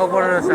নৌ পড়ে রয়েছে।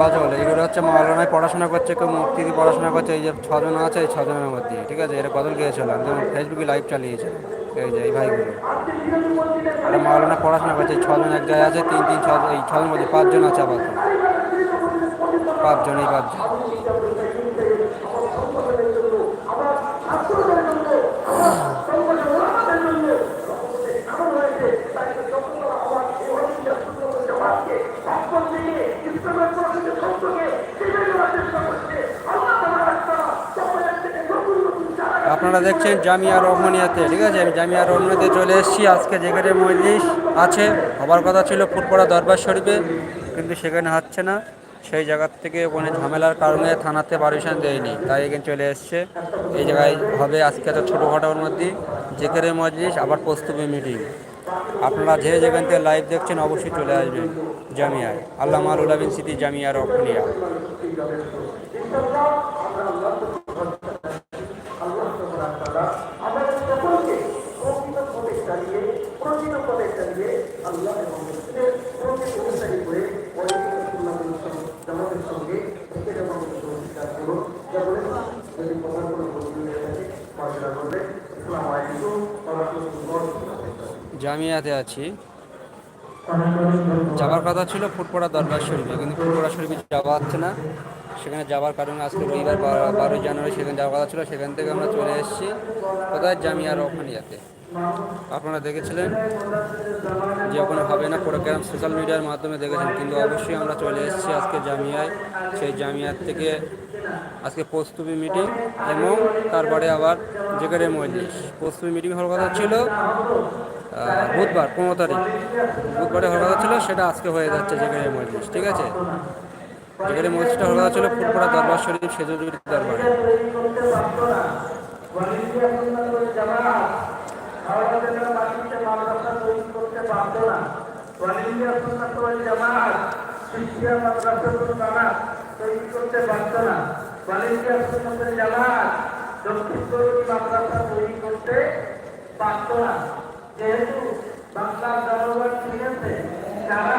গজল এগুলো হচ্ছে মাওলানায় পড়াশোনা করছে, কেউ মুক্তি দিয়ে পড়াশোনা করছে, এই যে ছজন আছে, এই ছজনের মধ্যে ঠিক আছে? এটা গজল গিয়েছিলাম যেমন ফেসবুকে লাইভ চালিয়েছে এই যে এই ভাইগুলো। এরা মাওলানা পড়াশোনা করছে ছজন এক জায়গায় আছে, তিন তিন ছজন এই ছজনের মধ্যে পাঁচজন আছে আবার পাঁচজন, এই পাঁচজন। আপনারা দেখছেন জামিয়া রহমানিয়াতে, ঠিক আছে? আমি জামিয়া রহমানিয়াতে চলে এসেছি। আজকে যেখানে মজলিস আছে, হবার কথা ছিল ফুটপড়া দরবার শরীফে, কিন্তু সেখানে হচ্ছে না। সেই জায়গার থেকে ওখানে ঝামেলার কারণে থানাতে পারমিশন দেয়নি, তাই এখানে চলে এসছে। এই জায়গায় হবে আজকে একটা ছোটোখাটোর মধ্যে। যেখানে মজলিস, আবার প্রস্তুতি মিটিং আপনারা যে যেখান থেকে লাইভ দেখছেন, অবশ্যই চলে আসবেন জামিয়ায়। আল্লাহ মারুলাবিন সিটি জামিয়া রহমানিয়া। চালিয়ে আল্লাহ এবং অনুসারী করে জামাতের সঙ্গে থেকে এবং অধিকার করুন যা বলে যদি কথা কোনো বস্তু থাকে মার্জনা করবে। ইসলাম আলাইকুম জামিয়াতে আছি। যাবার কথা ছিল ফুটপড়া দরবার শরীফে কিন্তু ফুটপড়া শরীফে যাওয়া হচ্ছে না। সেখানে যাওয়ার কারণে আজকে রবিবার বারোই জানুয়ারি সেখানে যাওয়ার কথা ছিল, সেখান থেকে আমরা চলে এসেছি কোথায়? জামিয়া রহমানিয়াতে আপনারা দেখেছিলেন যে ওখানে হবে না প্রোগ্রাম, সোশ্যাল মিডিয়ার মাধ্যমে দেখেছেন, কিন্তু অবশ্যই আমরা চলে এসেছি আজকে জামিয়ায়। সেই জামিয়ার থেকে আজকে প্রস্তুতি মিটিং এবং তারপরে আবার যেখানে মজলিস। প্রস্তুতি মিটিং হওয়ার কথা ছিল বুধবার, পনেরো তারিখ। বুধবারে হওয়ার কথা ছিল, সেটা আজকে হয়ে যাচ্ছে যেখানে মজলিস, ঠিক আছে? যেখানে হওয়ার কথা ছিল ফুলপুরা দরবার শরীফ সেজুজুর দরবারে। যেহেতু বাংলার জনগণ ঠিক আছে, যারা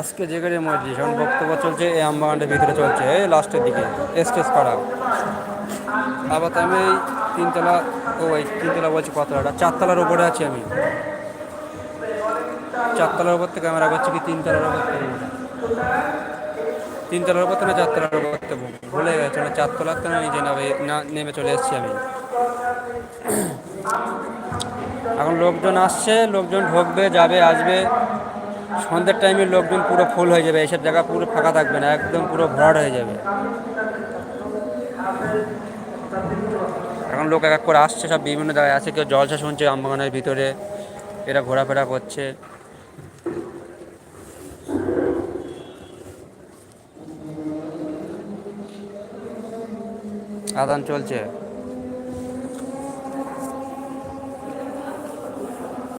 আজকে যেখানে মসজিদ এখন বক্তব্য চলছে, এই আমবাগানটার ভিতরে চলছে, এই লাস্টের দিকে স্টেজ করা? আবার তো আমি এই তিনতলা, ও এই তিনতলা বলছি কতলাটা চারতলার উপরে আছি আমি। চারতলার উপর থেকে ক্যামেরা করছি কি, তিনতলার উপর থেকে? তিনতলার উপর থেকে চারতলার উপর থেকে? ভুলে গেছে না, চারতলার থেকে না নিজে নামে, না, নেমে চলে এসেছি আমি। এখন লোকজন আসছে, লোকজন ঢুকবে, যাবে, আসবে। সন্ধ্যের টাইমে লোকজন পুরো ফুল হয়ে যাবে এইসব জায়গা পুরো ফাঁকা থাকবে না, একদম পুরো ভরাট হয়ে যাবে। এখন লোক এক এক করে আসছে, সব বিভিন্ন জায়গায় আছে, কেউ জলসা শুনছে আমবাগানের ভিতরে, এরা ঘোরাফেরা করছে। আদান চলছে।